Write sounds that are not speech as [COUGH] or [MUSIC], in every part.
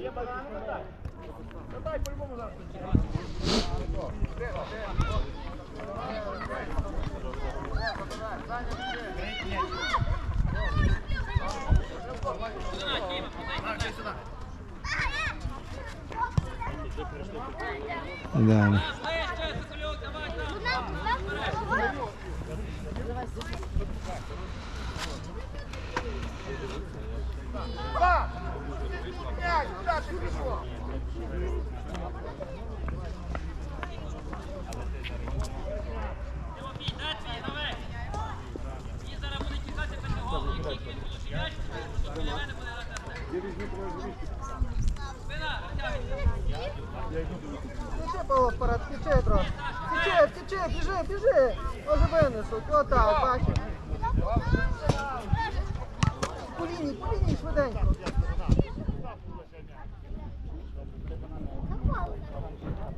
Є でしょう。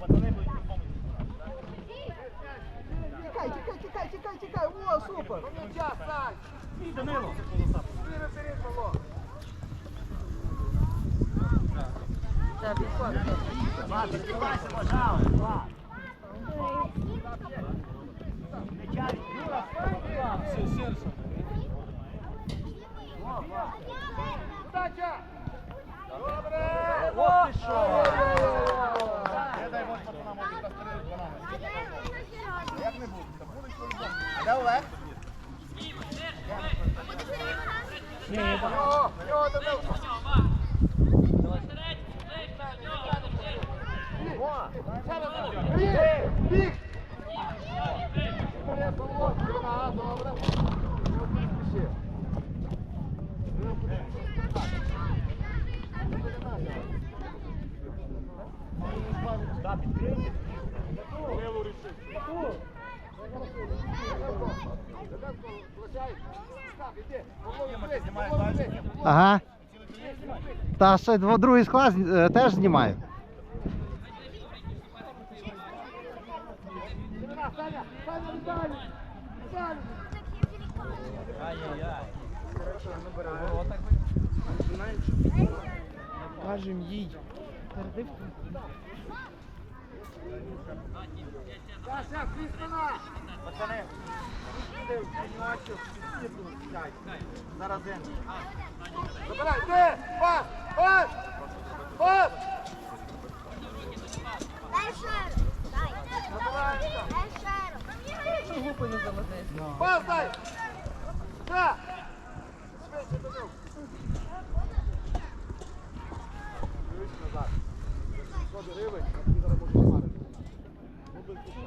Тікай, тікай, тікай, тікай, тікай. О, супер. М'яча, Сань! Данило! Стій вперед, Павло! Так, відходь. Влад, відкривайся, пожалуйста, Влад! М'яча, Юра, Все, серце. Добре! О, ти що! Я дай Бог пацанам, може, розстрілюють банани. Як не буде? Та будуть по-любому. Де Олег? Його, його, Данилко. О, зараз. Біг, біг. Вперед, Павло, спина, добре. Не спіши. Так, відкрийте. Леву рішив. Ага. Та ще другий склад е, теж знімаю. Кажем їй. Так, так, дві спина! Пацани, іди в ночі, стірку сідай. Зараз він. Забирай, ти! Пас! Пас! Пас! Що гупи не заводить? Пас дай! Все! Швидше до нього. Дивись назад. 600 гривень, а ти зараз можеш марити. Ну, без куста.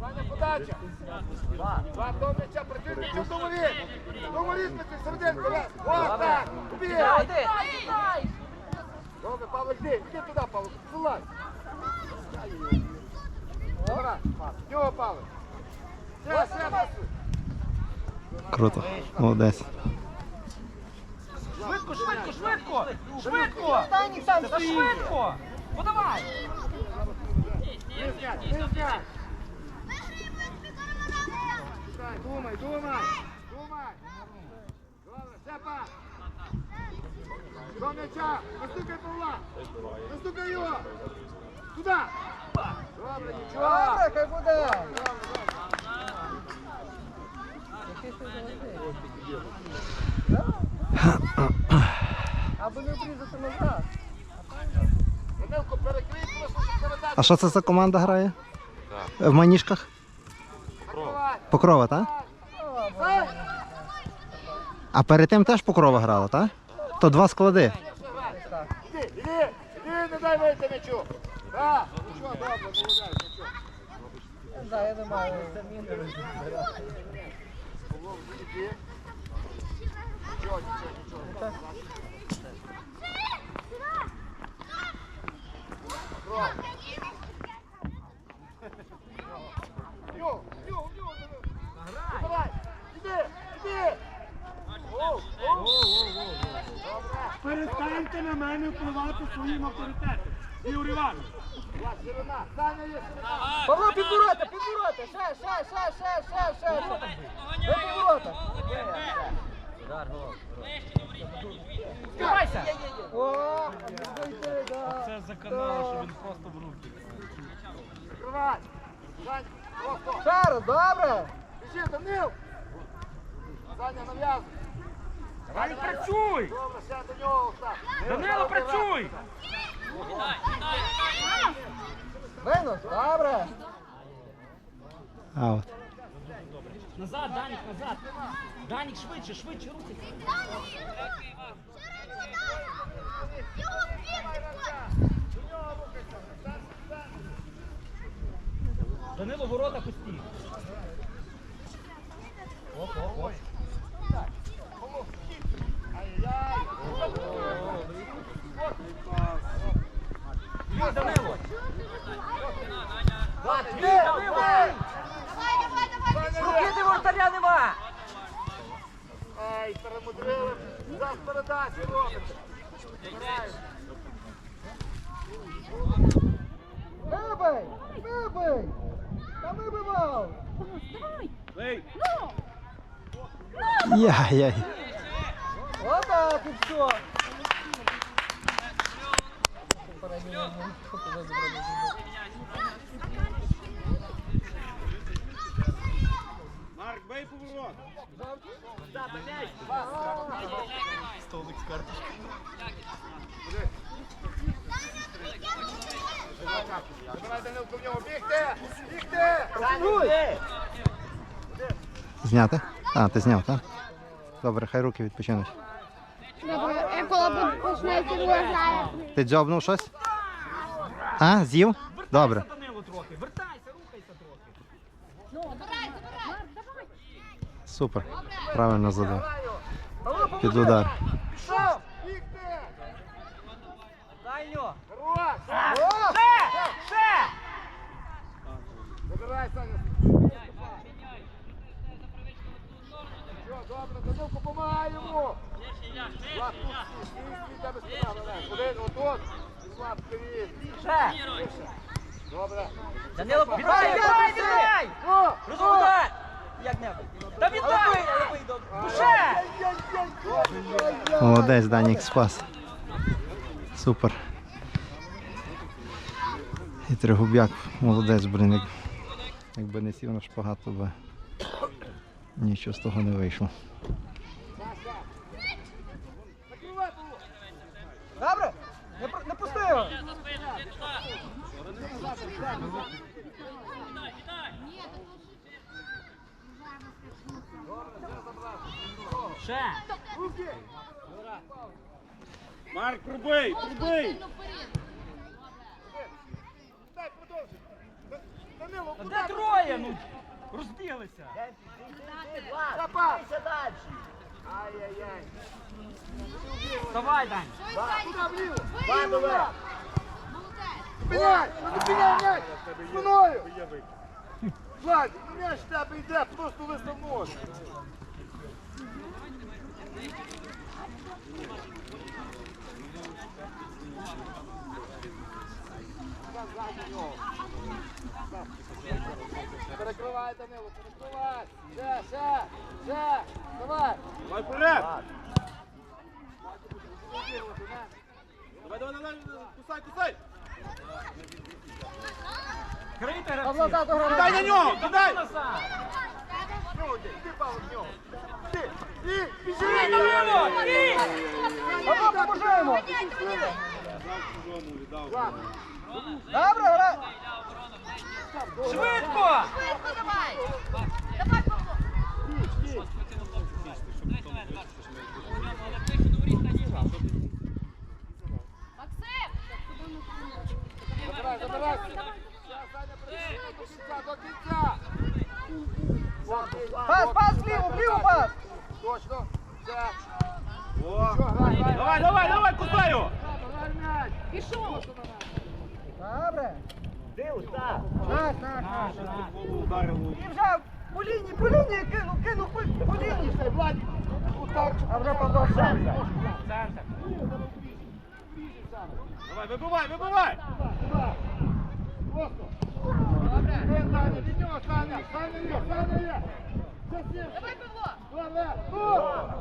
Саня, подача! Два. Два до м'яча, працюйте в домові! Домові спити, серединку, раз! Ось так! Убій! Добре, Павло, йди, йди туди, Павло, вилазь! Добре, Його, Павло! Все, все, пасуй! Круто. Молодець. Швидко, швидко, швидко! Швидко! Та стоїть. швидко! Подавай! Чекай, Думай, думай! Думай! Добре, все, пас! До м'яча! Настукай Павла! Настукай його! Туди! Добре, хай буде. А що це за команда грає? В маніжках? Покрова, так? А перед тим теж покрова грала, так? То два склади. Іди, не дай вийти м'ячу! Да, я не маю заміни. Павло, іди. Нічого, нічого, нічого. Кров. Йо, йо, йо, Давай, іди, іди. Оу, оу. Добре. Перестаньте на мене впливати своїм авторитетом. Юрій Іванович. Влад, ширина. Саня є ширина. Павло, підбороти, підбороти. Ще, ще, ще, ще, ще, ще. Ви! О, зайти, да. Це заканало, що він просто в руки. Раз, добре. Біжи, Данил. Саня, нав'язуй. Давай працюй! Добре, ще до нього. Данило, працюй! Винос, добре. Аут. Назад, Данік, назад! Данік, швидше, швидше рухайся! Данило, ворота пусті. Оп, оп, оп. Ай, Данило! Руки воротаря нема! Ай, перемудрили. Зараз передачі робить. Вибий, вибий. Та вибивав. Давай! Ну! Яй-яй. Отак і все. Марк, бей поворот. Давай, Данилко, в нього. Бігти! Бігти! Зняти? А, ти зняв, так? Добре, хай руки відпочинуть. Добре, коли почнеться грає. Ти дзьобнув щось? А, з'їв? Добре. Данило трохи, вертайся, рухайся трохи. Забирай, забирай. Давай. Супер. Правильно задав. Під удар. Забирай, Саня. Добре, Данилко, помагай йому! Добре. Данило, віддай, віддай, віддай! Та віддай! Ну! Молодець, Данік спас. Супер. І Тригуб'як молодець, блін. Якби не сів на шпагат, то нічого з того не вийшло. Закривай, Павло. Добре? Не, про- не пусти його. Ще! Марк, пробий, пробий. Дай, продовжуй. Данило, куди? де троє? Ну, розбіглися. Запас! Ай-яй-яй. Давай, Дань. Куди вліво? Вліво! Зупиняй! Ну, Зупиняй м'яч! Спиною! Влад, м'яч в тебе йде, просто вистав ноги. Перекривай, Данило, перекривай! Ще, ще, ще! Давай! Давай вперед. Давай, давай, давай, кусай, кусай. Крийте грає. Кидай на нього, кидай. Йди, Павло, в нього! Ти, і, біжи! Данило, ні! Павло, поможемо. Влад, Добре, грай. Швидко! Швидко давай. Давай, Павло. Максим! забирай, забирай! Ще, Саня, прийшли до кінця, до кінця! Влад, ти- Пас, пас, вліво, вліво пас. Точно! Все! Давай, давай, давай, м'яч! Пішов. Добре. Так, так, так. І вже по лінії, по лінії кинув, кинув по, лінії. Цей, Влад! Отак! А вже Павло сам. Давай, вибивай, вибивай. Просто! Добре! Саня, від нього, Саня! Саня є, Саня є! Це всі! Давай, Павло.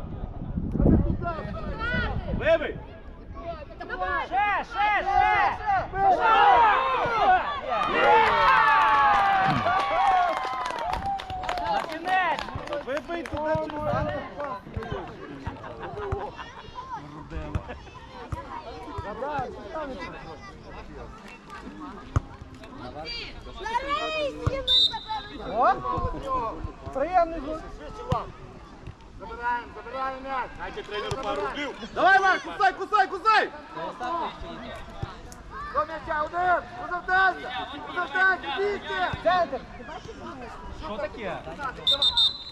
Вибий! Ще, ще, ще! На кінець! Вибий туди через О! Приємний звук. Забираємо, забираємо м'яч. Дайте тренеру пару рублів. Давай, Марк, кусай, кусай, кусай! До м'яча, один! Позавдайся! Позавдайся, бійте! Центр. Що таке?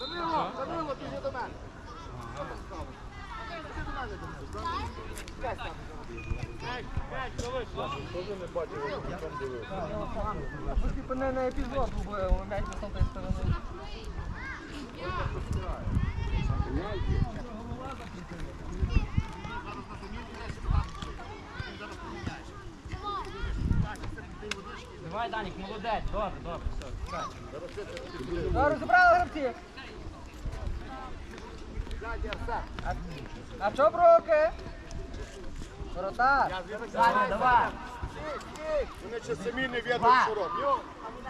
Данило, Данило, біжи до мене. Типу не на епізод м'яч з тої сторони. Давай, Данік, молодець, добре, добре, все. Ну, розібрали гравці. А, а що броки? Воротар. Давай, давай! Вони ще самі не відуть, що роблять.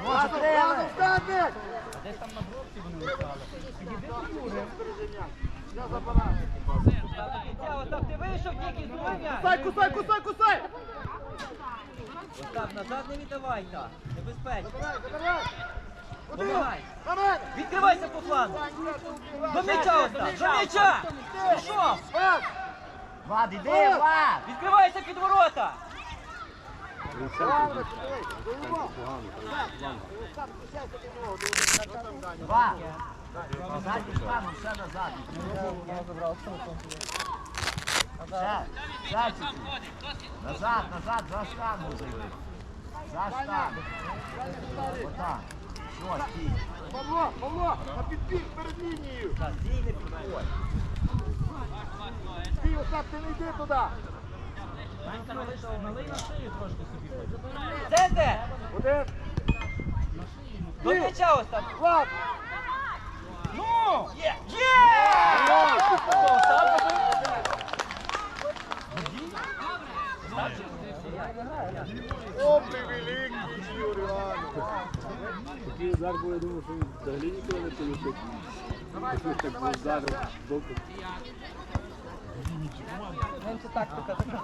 Разом, разом стати! Десь там на бровці вони летали. Я забираю. Ти вийшов тільки з. Кусай, кусай, кусай, кусай! Остап, назад не віддавай так. Небезпечно. Помагай. Відкривайся по флангу. До м'яча, Остап, до м'яча. Пішов. Влад, іди, Влад! Відкривайся під ворота. Ладно, диви, до нього. Так, так, пишайся до назад. Назад, за штангу зайди. За штангу. Отак. Що, стій. Павло, Павло, на підбіг перед лінією. Так, стій, не підходь. Ти, Остап, ти не йди туди. Налий- на шию трошки собі. Центр. Один. До м'яча, Остап. Влад! Ну! Є! Є! О, великий, Юрій удар був, я думав, що він взагалі ніколи не полетить. Такий так був удар з боку. Менше тактика така.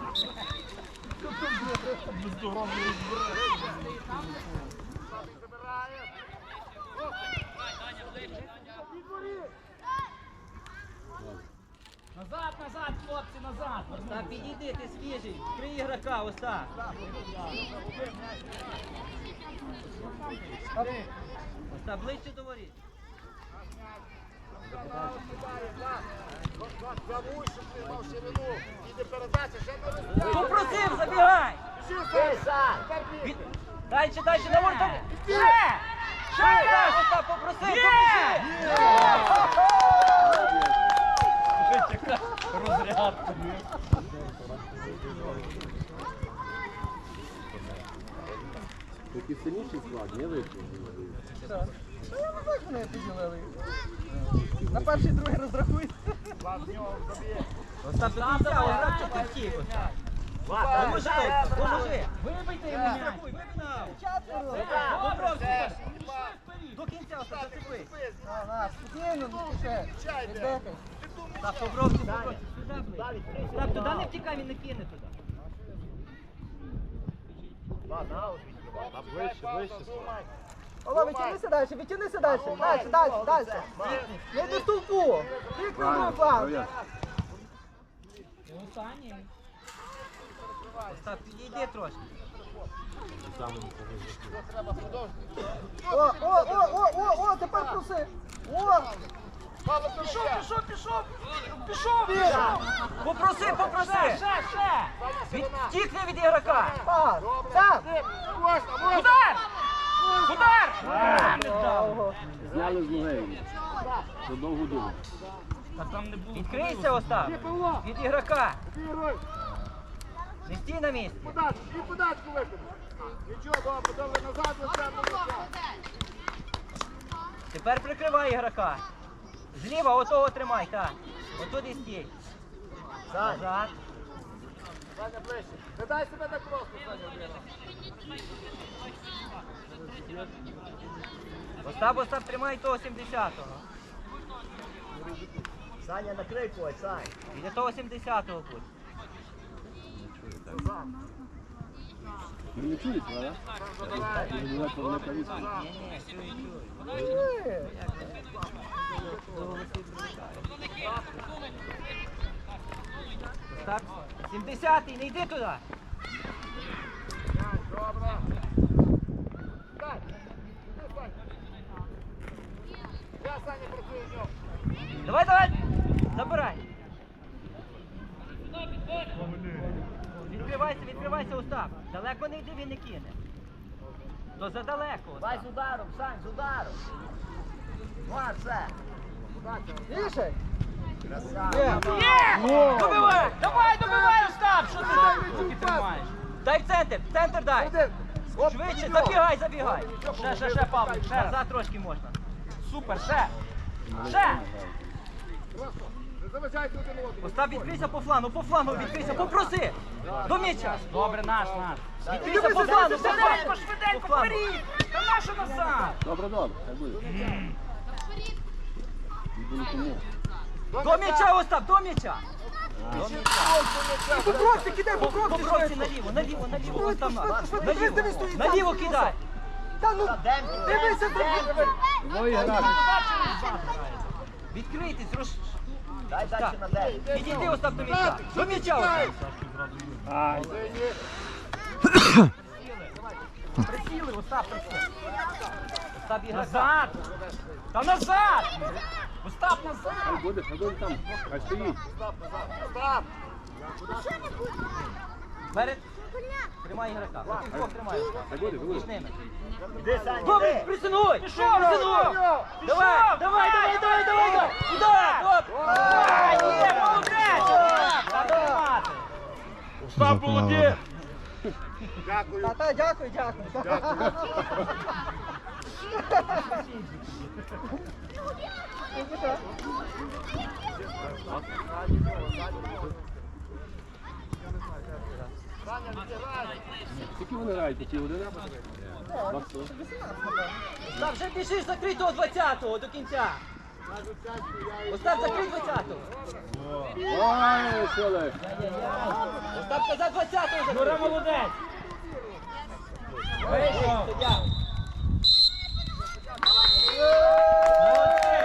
Назад, хлопці, підійди, ти свіжий. Три ігрока, Остап. Остап, ближче до воріт. Попросив, забігай! Дальше, дальше, на ворот. Ще! Ще! Так, попросив, Такий сильніший склад, не вийшов. Що? Ну, я не знаю, як вони. На перший, другий розрахуйся. Остап, до кінця, Остап, що ти втік? Поможи, поможи. Вибийте йому м'яч. Рахуй, вигнав. Попробуй. До кінця, Остап, зацепи. На, на, спокійно, не спіши. Не. Так, побровці, побровці. Сюди, ближче. Остап, туди не втікай, він не кине туди. Ола, відтягнися далі, відтягнися далі. Далі, далі, далі. Не до стовпу. Тільки на фланг. Остап, підійди трошки. О, о, о, о, о, о, тепер проси. О, Павло, пішов, пішов, пішов. Пішов, попроси, попроси. Ще, ще! Відтікни від ігрока. Пас, так. Можна, можна. Удар! Удар! Зняли з ноги. Одного гуду. Та там не було. Відкрийся, Остап. Від ігрока. Не стій на місці. Подачку, і подачку виконай. Нічого, добре, добре, назад, назад. Тепер прикривай ігрока. Зліва отого тримай, так. Отуди стій. Назад. Саня, ближче. Не дай себе так просто, Саня, Остап, Остап, тримай того 70-го. Саня, накрий когось, Сань. Біля того 70-го будь. Ви не чуєте, правда? Не знаєте, вони повісили. Ні-ні, чую, чую. Остап, 70-й, не йди туди. Добре. Саня. Я, Саня, працюю в ньому. Давай, давай! Забирай! Відкривайся, відкривайся, Остап. Далеко не йди, він не кине. То задалеко. Давай з ударом, Сань, з ударом. Тише. Є! Добивай! Давай, добивай, Остап! Що ти руки тримаєш? Дай центр, центр дай. Швидше, забігай, забігай. Ще, ще, ще, Павло, ще, назад трошки можна. Супер, ще. Ще. Заважайте один. Остап, відкрийся по флану, по флану відкрийся, попроси. До м'яча. Добре, наш, наш. Відкрийся по флану, швиденько, швиденько, вперед. Та нащо назад? Добре, добре, хай буде. До м'яча, Остап, до м'яча. Покровці, кидай, Покровці наліво, наліво, наліво, Остап, наліво, наліво кидай. Та ну, дивися, дивися. Відкрийтесь, роз... Дай далі на день. Відійди, Остап, до м'яча. До м'яча, Остап. Ай, Присіли, Остап, присіли. Остап ігра. Назад. Та назад. Остап, назад. буде, буде там. Хай стоїть. Остап! Перед. Тримай ігрока. Двох тримай. Між ними. Добре, присунуй. Пішов, присунуй. Давай, давай, давай, давай, давай. Удар, є, молодець. Та тримати. Заплавали. Дякую. Та, дякую, дякую. Саня, відіграй. [LAUGHS] Скільки вони грають? Ті один? Остап, вже біжиш закритого 20-го до кінця. Остап, закрий 20-го. Ой, Солех. Остап, казав 20-го закрий. Юра молодець.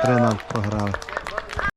3-0 програли.